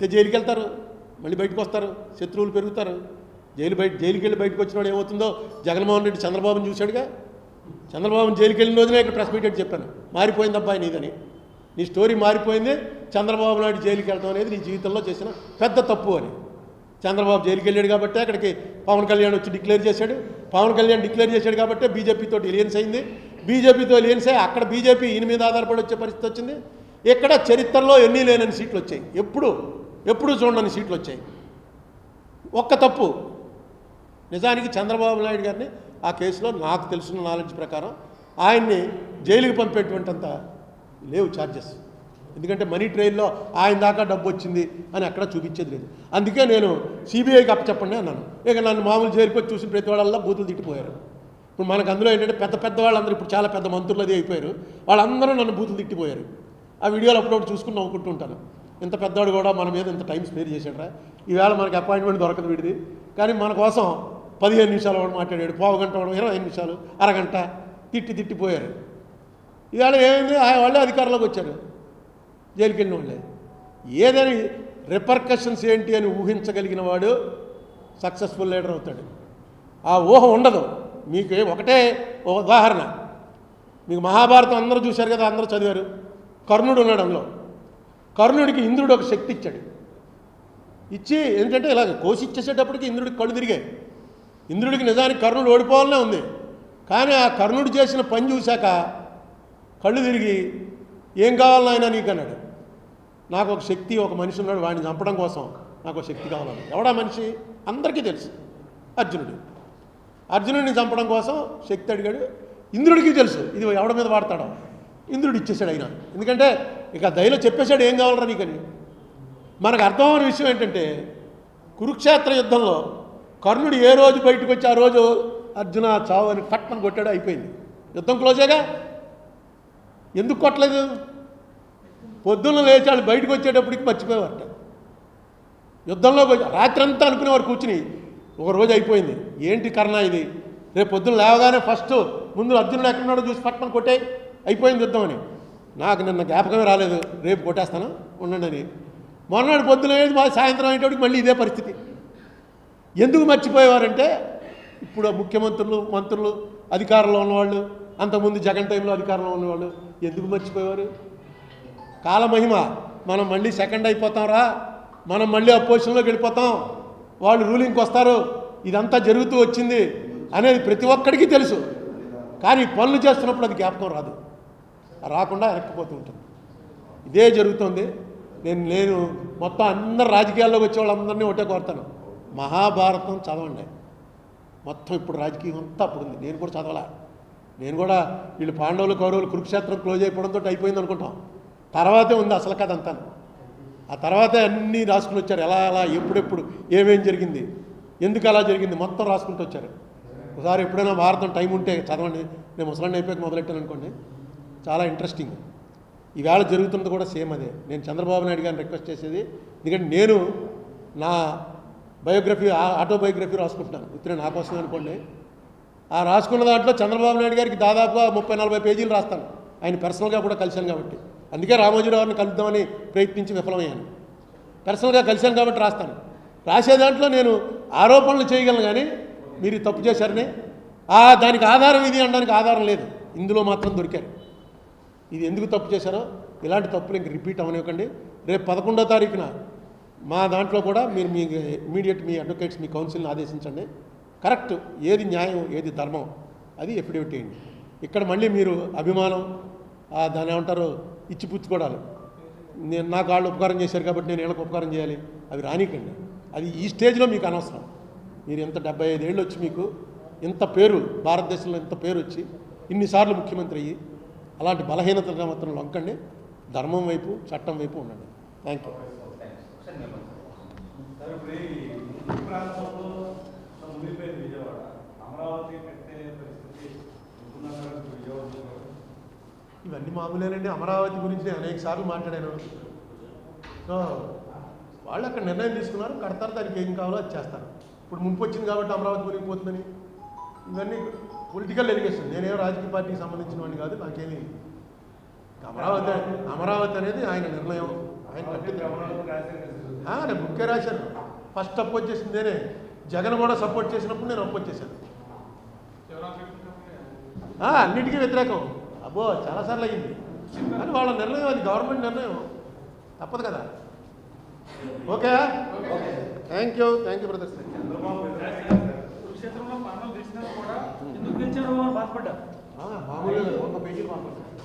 వెళ్తే జైలుకి వెళ్తారు. మళ్ళీ బయటకు వస్తారు. శత్రువులు పెరుగుతారు. జైలు బయట జైలుకి వెళ్ళి బయటకు వచ్చినాడు ఏమవుతుందో జగన్మోహన్ రెడ్డి చంద్రబాబుని చూశాడుగా? చంద్రబాబు జైలుకి వెళ్ళిన రోజునే ఇక్కడ ప్రెస్ మీట్ పెట్టి చెప్పాను. మారిపోయింది అబ్బాయి నీదని. నీ స్టోరీ మారిపోయింది. చంద్రబాబు నాయుడు జైలుకి వెళ్ళడం అనేది నీ జీవితంలో చేసిన పెద్ద తప్పు అని. చంద్రబాబు జైలుకి వెళ్ళాడు కాబట్టి అక్కడికి పవన్ కళ్యాణ్ వచ్చి డిక్లేర్ చేశాడు. పవన్ కళ్యాణ్ డిక్లేర్ చేశాడు కాబట్టి బీజేపీతో ఎలియన్స్ అయింది. బీజేపీతో ఎలియన్స్ అయ్యి అక్కడ బీజేపీ ఈయన మీద ఆధారపడి వచ్చే పరిస్థితి వచ్చింది. ఇక్కడ చరిత్రలో ఎన్ని లేనని సీట్లు వచ్చాయి? ఎప్పుడు? ఎప్పుడు చూడని సీట్లు వచ్చాయి. ఒక్క తప్పు. నిజానికి చంద్రబాబు నాయుడు గారిని ఆ కేసులో నాకు తెలిసిన నాలెడ్జ్ ప్రకారం ఆయన్ని జైలుకి పంపేటువంటింత లేవు ఛార్జెస్ ఎందుకంటే మనీ ట్రైన్లో ఆయన దాకా డబ్బు వచ్చింది అని అక్కడ చూపించేది లేదు. అందుకే నేను సిబిఐకి అప్పచెప్పండి అన్నాను. ఇక నన్ను మామూలు జైలుకి చూసిన ప్రతి వాళ్ళల్లో బూతులు తిట్టిపోయారు. ఇప్పుడు మనకు అందులో ఏంటంటే పెద్ద పెద్ద వాళ్ళందరూ ఇప్పుడు చాలా పెద్ద మంత్రులు అది అయిపోయారు. వాళ్ళందరూ నన్ను బూతులు తిట్టిపోయారు. ఆ వీడియోలు అప్పుడప్పుడు చూసుకుని నవ్వుకుంటూ ఉంటాను. ఇంత పెద్దవాడు కూడా మన మీద ఇంత టైం స్పేర్ చేశాడు రా ఈవేళ మనకి అపాయింట్మెంట్ దొరకదు వీడిది. కానీ మన కోసం పదిహేను నిమిషాలు వాడు మాట్లాడాడు. పావు గంట వాడు ఇరవై ఐదు నిమిషాలు అరగంట తిట్టి తిట్టిపోయారు ఈవేళ ఏమైంది? ఆ వాళ్ళే అధికారంలోకి వచ్చారు. జైలుకి వెళ్ళిన వాళ్ళే. ఏదని రిపర్కషన్స్ ఏంటి అని ఊహించగలిగిన వాడు సక్సెస్ఫుల్ లీడర్ అవుతాడు. ఆ ఊహ ఉండదు. మీకు ఒకటే ఒక ఉదాహరణ. మీకు మహాభారతం అందరూ చూశారు కదా అందరూ చదివారు. కర్ణుడు ఉన్నాడు అందులో. కర్ణుడికి ఇంద్రుడు ఒక శక్తి ఇచ్చాడు. ఇచ్చి ఏంటంటే ఇలాగ కోసి ఇచ్చేసేటప్పటికి ఇంద్రుడికి కళ్ళు తిరిగాయి. ఇంద్రుడికి నిజానికి కర్ణుడు ఓడిపోవాలనే ఉంది. కానీ ఆ కర్ణుడు చేసిన పని చూశాక కళ్ళు తిరిగి ఏం కావాలన్నా ఆయన నీకు? అన్నాడు. నాకు ఒక శక్తి ఒక మనిషి ఉన్నాడు వాడిని చంపడం కోసం నాకు ఒక శక్తి కావాలని ఎవడా మనిషి? అందరికీ తెలుసు. అర్జునుడు. అర్జునుడిని చంపడం కోసం శక్తి అడిగాడు. ఇంద్రుడికి తెలుసు. ఇది ఎవడ మీద వాడతాడో. ఇంద్రుడు ఇచ్చేసాడు అయినా. ఎందుకంటే ఇక దయలో చెప్పేశాడు ఏం కావాలరా నీకని మనకు అర్థమైన విషయం ఏంటంటే కురుక్షేత్ర యుద్ధంలో కర్ణుడు ఏ రోజు బయటకు వచ్చి ఆ రోజు అర్జున చావు అని పట్టణం కొట్టాడు అయిపోయింది. యుద్ధం క్లోజేగా ఎందుకు కొట్టలేదు? పొద్దున్న లేచాడు బయటకు వచ్చేటప్పటికి మర్చిపోయేవారట. యుద్ధంలో రాత్రి రాత్రంతా అనుకునేవారు కూర్చుని ఒక రోజు అయిపోయింది ఏంటి కర్ణ ఇది? రేపు పొద్దున్న లేవగానే ఫస్ట్ ముందు అర్జునుడు ఎక్కడున్నాడో చూసి పట్టణం కొట్టే అయిపోయింది యుద్ధం అని. నాకు నిన్న జ్ఞాపకమే రాలేదు. రేపు కొట్టేస్తాను. ఉండండి అని. మొన్నటి పొద్దున లేదు మా సాయంత్రం అయ్యేటప్పటికి మళ్ళీ ఇదే పరిస్థితి. ఎందుకు మర్చిపోయేవారంటే ఇప్పుడు ముఖ్యమంత్రులు మంత్రులు అధికారంలో ఉన్నవాళ్ళు అంతకుముందు జగన్ టైంలో అధికారంలో ఉన్నవాళ్ళు ఎందుకు మర్చిపోయేవారు? కాలమహిమ మనం మళ్ళీ సెకండ్ అయిపోతాంరా మనం మళ్ళీ అపోజిషన్లోకి వెళ్ళిపోతాం. వాళ్ళు రూలింగ్కి వస్తారు. ఇదంతా జరుగుతూ వచ్చింది అనేది ప్రతి ఒక్కడికి తెలుసు. కానీ పనులు చేస్తున్నప్పుడు అది జ్ఞాపకం రాదు. రాకుండా వెనక్కిపోతూ ఉంటుంది ఇదే జరుగుతుంది. నేను నేను మొత్తం అందరు రాజకీయాల్లోకి వచ్చే వాళ్ళందరినీ ఒకటే కోరుతాను. మహాభారతం చదవండి. మొత్తం ఇప్పుడు రాజకీయం అంతా అప్పుడు ఉంది. నేను కూడా చదవాల. నేను కూడా వీళ్ళు పాండవులు కౌరవులు కురుక్షేత్రం క్లోజ్ అయిపోవడంతో అయిపోయింది అనుకుంటాం. తర్వాతే ఉంది అసలు కథ అంతాను. ఆ తర్వాతే అన్నీ రాసుకుని వచ్చారు. ఎలా ఎలా ఎప్పుడెప్పుడు ఏమేం జరిగింది ఎందుకు అలా జరిగింది మొత్తం రాసుకుంటూ వచ్చారు. ఒకసారి ఎప్పుడైనా భారతం టైం ఉంటే చదవండి. నేను ముసలాన్ని అయిపోయాక మొదలెట్టాను అనుకోండి. చాలా ఇంట్రెస్టింగ్ ఈవేళ జరుగుతున్నది కూడా సేమ్ అదే. నేను చంద్రబాబు నాయుడు గారిని రిక్వెస్ట్ చేసేది ఎందుకంటే నేను నా బయోగ్రఫీ ఆటోబయోగ్రఫీ రాసుకుంటున్నాను. ఉత్తరే నా కోసం అనుకోండి. ఆ రాసుకున్న దాంట్లో చంద్రబాబు నాయుడు గారికి దాదాపుగా ముప్పై నలభై పేజీలు రాస్తాను. ఆయన పర్సనల్గా కూడా కలిశాను కాబట్టి. అందుకే రామోజీరావుని గారిని కలుద్దామని ప్రయత్నించి విఫలమయ్యాను. పర్సనల్గా కలిశాను కాబట్టి రాస్తాను. రాసే దాంట్లో నేను ఆరోపణలు చేయగలను కానీ మీరు తప్పు చేశారని ఆ దానికి ఆధారం ఇది అనడానికి ఆధారం లేదు. ఇందులో మాత్రం దొరికారు. ఇది ఎందుకు తప్పు చేశారో? ఇలాంటి తప్పులు ఇంక రిపీట్ అవనివ్వకండి రేపు పదకొండో తారీఖున మా దాంట్లో కూడా మీరు మీ ఇమీడియట్ మీ అడ్వకేట్స్ మీ కౌన్సిల్ని ఆదేశించండి. కరెక్ట్. ఏది న్యాయం ఏది ధర్మం అది ఎఫిడేవిట్ చేయండి ఇక్కడ మళ్ళీ మీరు అభిమానం దాని ఏమంటారు ఇచ్చిపుచ్చుకోవడాలు నేను నాకు వాళ్ళు ఉపకారం చేశారు కాబట్టి నేను వీళ్ళకి ఉపకారం చేయాలి. అవి రానికండి. అది ఈ స్టేజ్లో మీకు అనవసరం. మీరు ఎంత డెబ్బై ఐదేళ్ళు వచ్చి మీకు ఇంత పేరు భారతదేశంలో ఇంత పేరు వచ్చి ఇన్నిసార్లు ముఖ్యమంత్రి అయ్యి అలాంటి బలహీనతలు మాత్రం లొంకండి ధర్మం వైపు చట్టం వైపు ఉండండి. థ్యాంక్ యూ అమరావతి ఇవన్నీ మామూలేనండి. అమరావతి గురించి నేను అనేక సార్లు మాట్లాడాను. సో వాళ్ళు అక్కడ నిర్ణయం తీసుకున్నారు. కడతారు దానికి ఏం కావాలో అది చేస్తారు. ఇప్పుడు ముంపు వచ్చింది కాబట్టి అమరావతి మునిగిపోతుందని ఇవన్నీ పొలిటికల్ ఎలిగేషన్ నేనేం రాజకీయ పార్టీకి సంబంధించిన వాడిని కాదు నాకేమి అమరావతి అమరావతి అనేది ఆయన నిర్ణయం. ఆయన నేను బుక్కే రాశాను ఫస్ట్ అపోజ్ చేసింది నేనే. జగన్ కూడా సపోర్ట్ చేసినప్పుడు నేను అపోజ్ చేశాను. అన్నిటికీ వ్యతిరేకం. అబ్బో చాలాసార్లు అయ్యింది. కానీ వాళ్ళ నిర్ణయం అది గవర్నమెంట్ నిర్ణయం. తప్పదు కదా. Okay? Thank you thank you brothers కురుక్షేత్రంలో పాండవులు గెలిచినా కూడా ఎందుకు గెలిచారు అని బాధపడ్డారు. మామూలుగా వంద పేజీలు మాట్లాడతారు.